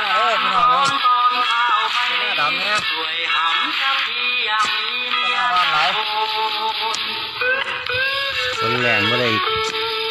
มาอ้ยพี่น้องเอ้หน้าดำเนี่ยหน้บ้านไหลคนแรงไม่ได้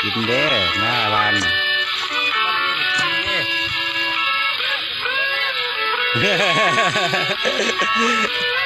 กินเด้หน้าบ้านเฮ้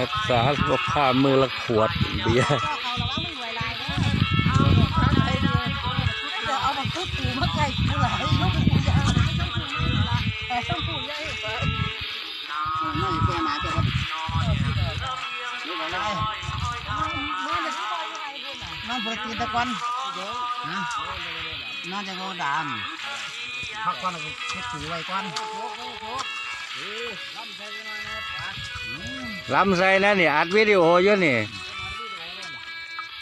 รักษาสุขภาพมือละขวดเบียร์เอามาทุบปูมาไก่กูหลายลูกปูยาวแต่ต้องปูใหญ่ไปน้อยแค่หมาเจ้าครับนตะกันนะนอนจะโกดามพักก่อนก็เช็ดถูไว้ก่อน ลำไส้นะนี่อัดวิดีโออยู่นี่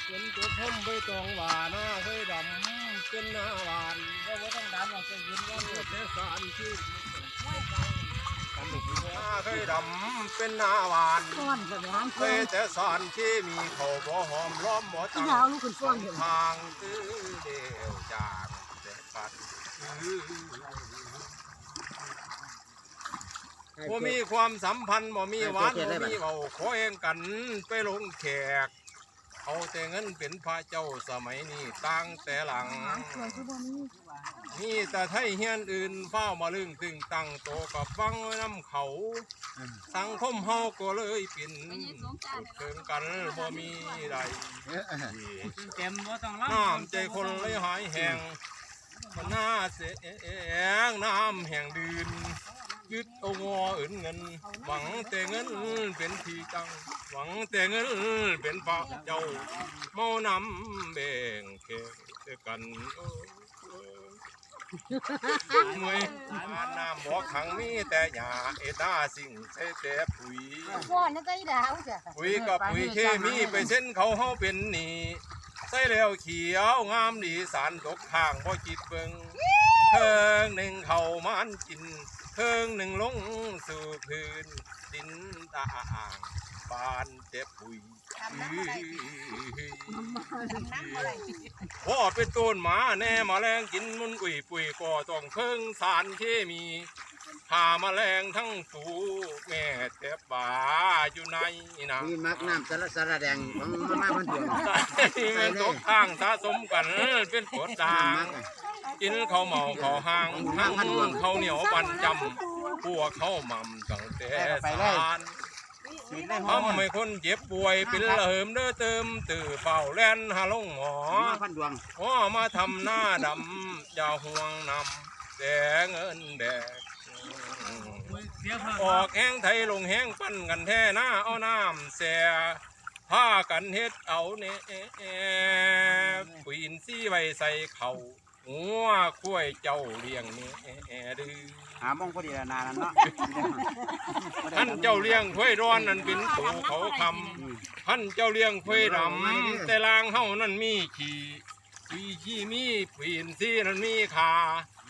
เป็นตัวพ่มใบตองหวานหน้าเคยดำเป็นหน้าหวานก็ไม่าต้องดำหรอกจะยินว่าเลือดแต่สารที่นเคยดำเป็นหน้าหวานก้อนกับร้านเคเพื่อยแต่สารที่มีเขาบ่หอมล้อมบ่ตังทางตื้อเดียวจากแต่ปัด บ่มีความสัมพันธ์บ่มีหวานบ่มีเบาขอเองกันไปลงแขก เอาแต่เงินเป็นพระเจ้าสมัยนี้ตั้งแต่หลังส่วนที่บ่มีนี่แต่ไทยเฮียนอื่นเฝ้ามาลึงตึงตั้งโตกับฟังไว้น้ำเขาสังคมเฮาก็เลยเป็นสุดเกินกันบ่มีใดเต็มว่าต้องรับน้ำใจคนเลยหายแห้งมันน่าเสียงน้ำแห่งดืน ยึดเอางออื่นเงิน หวังแต่เงินเป็นที่จังหวังแต่เงินเป็นพระเจ้าเมานำแบ่งแข่งกันโอ้มวยบ้านน้ำบ่อขังมีแต่หญ้าเอดาสิ่งใส่แต่ปุ๋ยฟ้อนนี่ก็อีดาวจ้ะปุ๋ยกับปุ๋ยเคมีไปเส้นเขาเฮาเป็นหนี้ใส่แล้วเขียวงามดีสารตกทางบ่จิตเบิง เพิงหนึ่งเขามันกินเพิงหนึ่งลงสู่พื้นดินตาอ่างบานเจ็บปุ๋ยพ่อเป็นต้นหมาแน่แมาแรงกินมุนอุ่ยปุ๋ยก็ต้องเพิงสารเคมี พาแมลงทั้งฝูแม่เจ็บบาอยู่ในนะมีมักน้ำสารสารแดงของมาม่ามันเดือดแม่งตกข้างสะสมกันเป็นปวดด่างกินข้าวเมาข้าวห้างทั้งข้าวเหนียวปันจำพวกข้าวหม่ำตั้งแต่สารสีได้หอทำมให้คนเจ็บป่วยเป็นระเหิมเด้อเติมตื่อเฝ้าแล่นหาลงหมอมาพันดวงหอมาทำหน้าดำอย่าห่วงนำแดงเงินแดกเสีย ออกแห้งไทยลงแห้งปั้นกันแท่หน้าเอาน้ำแส่ผ้ากันเฮ็ดเอาเน่ปีนซี่ไว้ใส่เข่าหัวคุ้ยเจ้าเลี้ยงเน่ดื้อหามองพอดีละนานนั้นเนาะท่านเจ้าเลี้ยงคุ้ยร้อนนั่นเป็นตูเขาคำท่านเจ้าเลี้ยงคุ้ยดำแต่ลางเฮานั่นมีขี่ขี่ขี้มีปีนซี่นั่นมีขา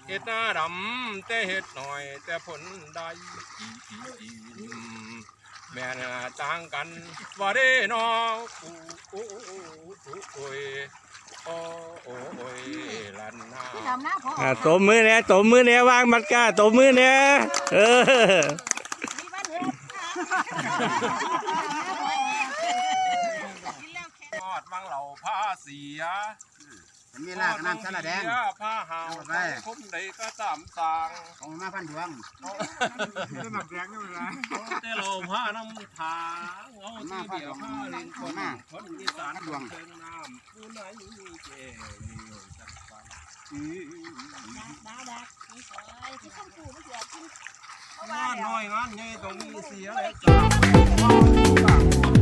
เฮ็ดหน้าดำแต่เฮ็ดหน่อย แต่ผลได้อีอีอีแม่นต่างกันว่าเด้นออูอูอูอูโอ้ยโอ้โอ้ยลันนาที่ดำหน้าพออ่าตบมือเนี่ยตบมือเนี่ยวางมัดก้าตบมือเนี่ยเออมีบ้านเฮ็ดวังเหล่าผ้าเสีย มันมีลากน้ำสารแดงผ้าหาวเอาไปคมใดก็ตามสางของมาพันดวงเป็นหนักแดงนี่มันนะแต่เราผ้าน้ำทางเอาที่เดียวผ้าเล่นคนคนอีสานเชิงน้ำผู้ไหนเจ๋จักไปดาดักนี่ซอยที่ข้างกูไม่เสียกินเพราะงาว่านเดี๋ยวน้อยงานใหญ่ตรงนี้เสียเลยจ้า